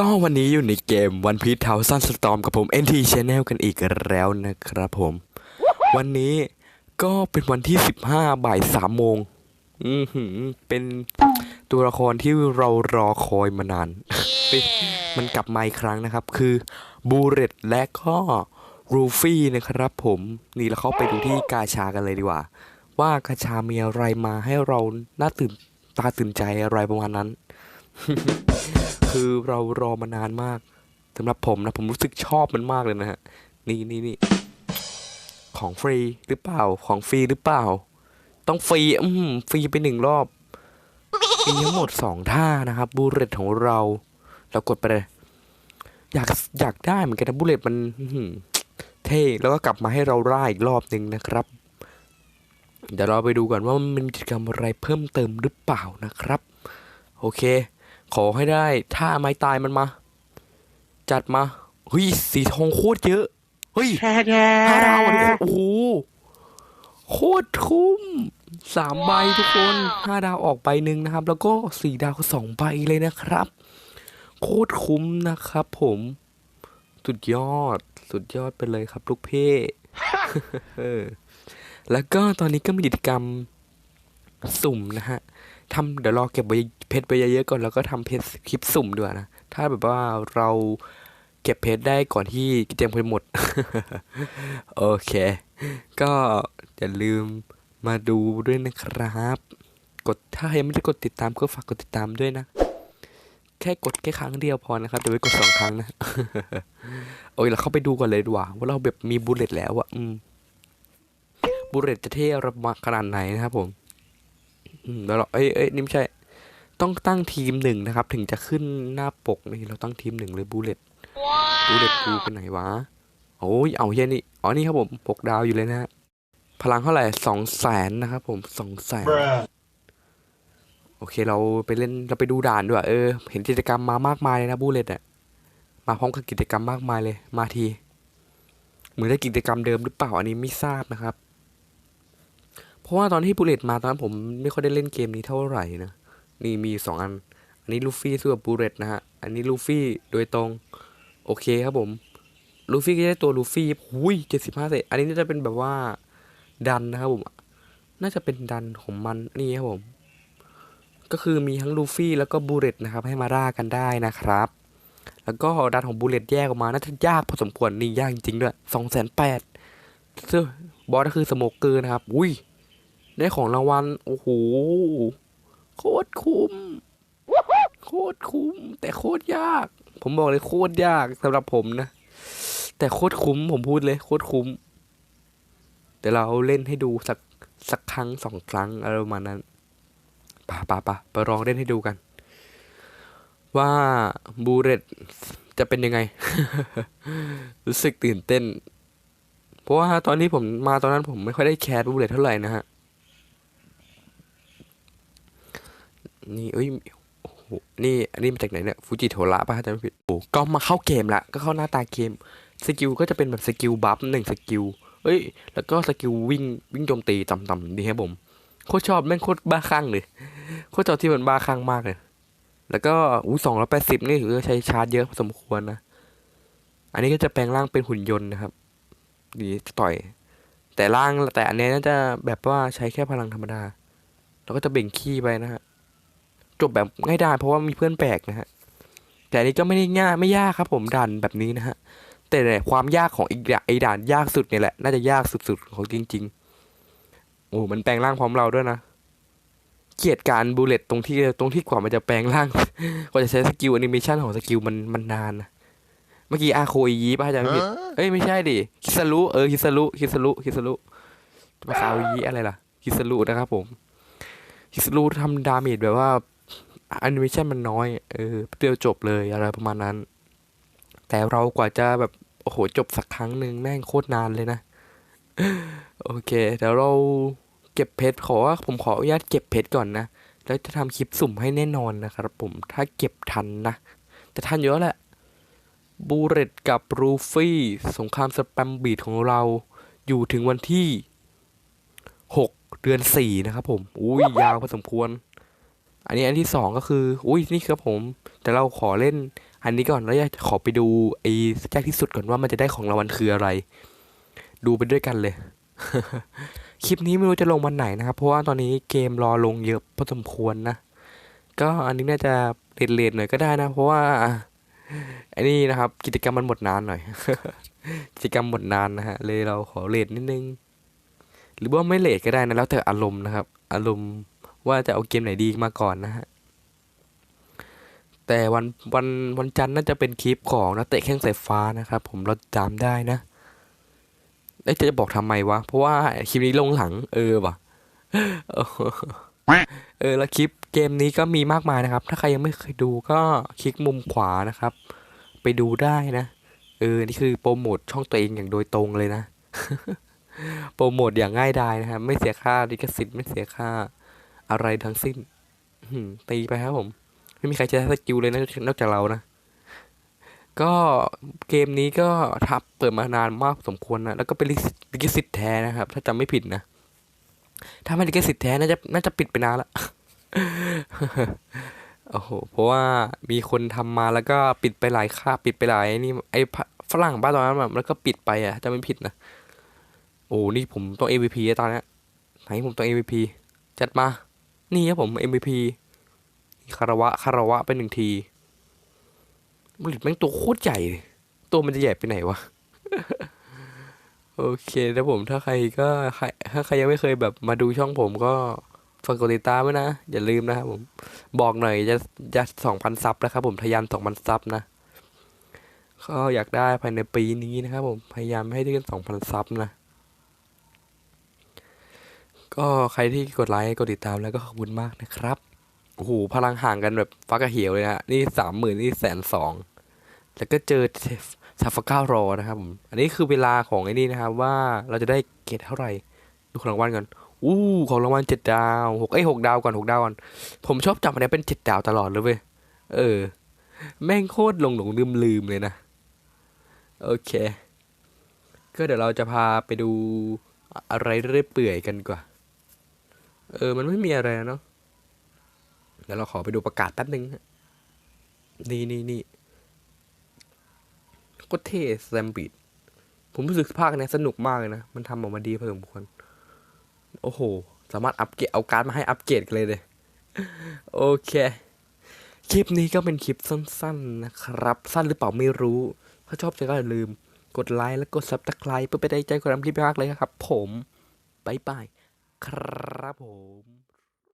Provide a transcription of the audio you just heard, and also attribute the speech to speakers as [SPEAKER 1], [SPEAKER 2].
[SPEAKER 1] ก็วันนี้อยู่ในเกมวันพี e เทาซันสตอมกับผม NT Channel กันอีกแล้วนะครับผม วันนี้ก็เป็นวันที่ 15 บ่าย3โมงอือหือเป็นตัวละครที่เรารอคอยมานาน มันกลับมาอีกครั้งนะครับ คือบูเรตและก็รูฟี่นะครับผมนี่เราเข้าไปดูที่กาชากันเลยดีกว่า ว่ากาชามีอะไรมาให้เราน่าตื่นตาตื่นใจอะไรประมาณนั้น คือเรารอมานานมากสำหรับผมนะผมรู้สึกชอบมันมากเลยนะฮะ นี่นี่นี่ของฟรีหรือเปล่า ของฟรีหรือเปล่า ต้องฟรี อืมฟรีไปหนึ่งรอบ มีทั้งหมดสองท่านะครับ บูเลตของเรา เรากดไปเลย อยากอยากได้เหมือนกันนะบูเลตมันเท่ แล้วก็กลับมาให้เราร่าอีกรอบหนึ่งนะครับ เดี๋ยวเราไปดูก่อนว่ามันมีกิจกรรมอะไรเพิ่มเติมหรือเปล่านะครับ โอเค ขอให้ได้ท่าไม้ตายมันมา จัดมาเฮ้ยสีทองโคตรเยอะเฮ้ยห้าดาวอะทุกคนโอ้โหโคตรคุ้มสามใบทุกคนห้าดาวออกใบหนึ่งนะครับ แล้วก็สี่ดาวสองใบเลยนะครับ โคตรคุ้มนะครับผมสุดยอด สุดยอดไปเลยครับลูกเพ่เออแล้วก็ตอนนี้ก็มีกิจกรรมสุ่มนะฮะ ทำเดี๋ยวรอเก็บไว้เพชรไปเยอะๆก่อนแล้วก็ทำเพชรคลิปสุ่มด้วยนะ ถ้าแบบว่าเราเก็บเพชรได้ก่อนที่กิจกรรมจะหมด โอเค ก็อย่าลืมมาดูด้วยนะครับ กดถ้ายังไม่ได้กดติดตามก็ฝากกดติดตามด้วยนะ แค่กดแค่ครั้งเดียวพอนะครับเดี๋ยวไปกดสองครั้งนะโอ้ยเราเข้าไปดูก่อนเลยดีกว่าว่าเราแบบมีบูเลตแล้วอะอืมบูเลตจะเท่ระมาขนาดไหนนะครับผม แล้วเราเอ้ยเอ้ยนี่ไม่ใช่ ต้องตั้งทีมหนึ่งนะครับ ถึงจะขึ้นหน้าปกนี่เราตั้งทีมหนึ่งเลยบูเลตบูเลตกูเป็นไหนวะโอ้ยเอาเฮียนี่อ๋อนี่ครับผมปกดาวอยู่เลยนะฮะพลังเท่าไหร่สองแสนนะครับผมสองแสนโอเคเราไปเล่นเราไปดูด่านด้วยเออ เห็นกิจกรรมมามากมายเลยนะบูเลตอะมาพร้อมกับกิจกรรมมากมายเลย มาที เหมือนได้กิจกรรมเดิมหรือเปล่าอันนี้ไม่ทราบนะครับ เพราะว่าตอนที่บูเลตมาตอนนั้นผมไม่ค่อยได้เล่นเกมนี้เท่าไหร่นะ นี่มีสองอัน อันนี้ลูฟี่สู้กับบูเลตนะฮะ อันนี้ลูฟี่โดยตรง โอเคครับผม ลูฟี่ก็ได้ตัวลูฟี่หุยเจ็ดสิบห้าเศษ อันนี้น่าจะเป็นแบบว่าดันนะครับผม น่าจะเป็นดันของมันนี่ครับผม ก็คือมีทั้งลูฟี่แล้วก็บูเลตนะครับ ให้มาร่ากันได้นะครับ แล้วก็ดันของบูเลตแยกออกมา น่าจะยากพอสมควร นี่ยากจริงๆด้วยสองแสนแปดซึ่งบอสก็คือสโมกเกอร์นะครับ อุ้ย ได้ของรางวัล โอ้โห โคตรคุ้ม โคตรคุ้ม แต่โคตรยาก ผมบอกเลยโคตรยากสำหรับผมนะ แต่โคตรคุ้มผมพูดเลยโคตรคุ้มเดี๋ยวเราเล่นให้ดูสักสักครั้งสองครั้งอะไรประมาณนั้นปะปะปะไปลองเล่นให้ดูกัน ว่าบูเรตจะเป็นยังไง รู้สึกตื่นเต้น เพราะว่าตอนที่ผมมาตอนนั้นผมไม่ค่อยได้แคสบูเรตเท่าไหร่นะฮะ นี่เอ้ยโอ้โหนี่อันนี้มาจากไหนเนี่ยฟูจิโทระป่ะจำไม่ผิดโอ้ก็มาเข้าเกมละก็เข้าหน้าตาเกมสกิลก็จะเป็นแบบสกิลบัฟหนึ่งสกิลเอ้ย แล้วก็สกิลวิ่งวิ่งโจมตีต่ำๆดีครับผมโคตรชอบแม่งโคตรบ้าคลั่งเลยโคตรชอบที่มันบ้าคลั่งมากเลยแล้วก็อู้สองร้อยแปดสิบนี่ถือว่าใช้ชาร์จเยอะพอสมควรนะอันนี้ก็จะแปลงร่างเป็นหุ่นยนต์นะครับดีต่อย แต่ร่างแต่อันนี้น่าจะแบบว่าใช้แค่พลังธรรมดา แล้วก็จะเบ่งขี้ไปนะฮะ จบแบบง่ายได้เพราะว่ามีเพื่อนแปลกนะฮะแต่อันนี้ก็ไม่ได้ง่ายไม่ยากครับ ผมดันแบบนี้นะฮะแต่ความยากของอีกด่านไอ้ด่านยากสุดเนี่ยแหละน่าจะยากสุดๆของจริง ๆ โอ้มันแปลงร่างพร้อมเราด้วยนะเกลียดการบูเลตตรงที่ตรงที่กว่ามันจะแปลงร่างกว่าจะใช้สกิลแอนิเมชันของสกิลมันมันนานนะเมื่อกี้อาโคอีป่ะอาจารย์ผิดเอ้ยไม่ใช่ดิคิสรุเออคิสรุคิสรุคิสรุมาคาวีอะไรล่ะคิสรุนะครับผมคิสรุทำดาเมจแบบว่า แอนิเมชันมันน้อย เออเดียวจบเลยอะไรประมาณนั้น แต่เรากว่าจะแบบ โอ้โห จบสักครั้งหนึ่งแม่งโคตรนานเลยนะ โอเค เดี๋ยวเราเก็บเพชรขอว่าผมขออนุญาตเก็บเพชรก่อนนะ แล้วจะทำคลิปสุ่มให้แน่นอนนะครับผม ถ้าเก็บทันนะ แต่ทันเยอะแหละ บูเรตกับรูฟี่ สงครามสแปมบีดของเรา อยู่ถึงวันที่หกเดือนสี่นะครับผม อุ้ยยาวพอสมควร อันนี้อันที่สองก็คือ อุ้ยนี่ครับผม แต่เราขอเล่น อันนี้ก่อนแล้วอยากจะขอไปดูไอ้แรกที่สุดก่อนว่ามันจะได้ของรางวัลคืออะไร ดูไปด้วยกันเลย คลิปนี้ไม่รู้จะลงวันไหนนะครับ เพราะว่าตอนนี้เกมรอลงเยอะพอสมควรนะ ก็อันนี้น่าจะเลทๆหน่อยก็ได้นะ เพราะว่าอันนี้นะครับ กิจกรรมมันหมดนานหน่อย กิจกรรมหมดนานนะฮะ เลยเราขอเลทนิดนึง หรือว่าไม่เลทก็ได้นะแล้วแต่อารมณ์นะครับ อารมณ์ ว่าจะเอาเกมไหนดีมาก่อนนะฮะ แต่วันวันวันจันทร์น่าจะเป็นคลิปของนักเตะแข้งสายฟ้านะครับ ผมเราจำได้นะเอ้จะบอกทำไมวะ เพราะว่าคลิปนี้ลงหลัง เออว่ะเออเออแล้วคลิปเกมนี้ก็มีมากมายนะครับ ถ้าใครยังไม่เคยดูก็คลิกมุมขวานะครับ ไปดูได้นะ เออ นี่คือโปรโมทช่องตัวเองอย่างโดยตรงเลยนะ โปรโมทอย่างง่ายดายนะครับ ไม่เสียค่าลิขสิทธิ์ไม่เสียค่า อะไรทั้งสิ้นตีไปครับผม ไม่มีใครจะได้สกิลเลยนะนอกจากเรานะ ก็เกมนี้ก็ทับเปิดมานานมากสมควรนะ แล้วก็เป็นลิขสิทธิ์ลิขสิทธิ์แท้นะครับ ถ้าจำไม่ผิดนะ ถ้าไม่ลิขสิทธิ์แท้น่าจะน่าจะปิดไปนานละโอ้โห เพราะว่ามีคนทำมาแล้วก็ปิดไปหลายค่าปิดไปหลายนี่ไอ้ฝรั่งบ้านตอนนั้นแบบแล้วก็ปิดไปอะถ้าจำไม่ผิดนะ โอ้นี่ผมต้อง MVP ตอนนี้ไหนผมต้อง MVP จัดมา นี่ครับผม MVP คารวะคารวะไปหนึ่งทีบริตแม่งตัวโคตรใหญ่เลยตัวมันจะใหญ่ไปไหนวะ โอเคนะผมถ้าใครก็ใครถ้าใครยังไม่เคยแบบมาดูช่องผมก็ฝากกดติดตามไว้นะ อย่าลืมนะครับผม บอกหน่อยจะจะสองพันซับแล้วครับผมทะยานสองพันซับนะก็อยากได้ภายในปีนี้นะครับผมพยายามให้ได้กันสองพันซับนะ ก็ใครที่กดไลค์กดติดตามแล้วก็ขอบคุณมากนะครับโอ้โหพลังห่างกันแบบฟักกระเหี่ยวเลยนะนี่สามหมื่นนี่แสนสองแล้วก็เจอซาฟาก้ารอนะครับผมอันนี้คือเวลาของไอ้นี่นะครับ ว่าเราจะได้เกรดเท่าไหร่ดูของรางวัลก่อนอู้ของรางวัลเจ็ดดาวหกเอ้หกดาวก่อนหกดาวก่อนผมชอบจำอันนี้เป็นเจ็ดดาวตลอดเลยเว้ยเออ แม่งโคตรหลงหลงลืมลืมเลยนะ โอเค ก็เดี๋ยวเราจะพาไปดูอะไรเรื่อยเปื่อยกันกว่า เออ มันไม่มีอะไรเนาะเดี๋ยวเราขอไปดูประกาศแป๊บนึงนี่นี่นี่ก็เท่แซมบิดผมรู้สึกภาคเนี้ยสนุกมากเลยนะ มันทำออกมาดีพอสมควร โอ้โห สามารถอัปเกรดเอาการ์ดมาให้อัปเกรดกันเลยเลย โอเค คลิปนี้ก็เป็นคลิปสั้น ๆนะครับ สั้นหรือเปล่าไม่รู้ ถ้าชอบก็อย่าลืม กดไลค์และกดซับสไคร b e เพื่อไปได้ใจคนทำคลิปมากเลยครับ ผมบ๊ายบาย ครับผม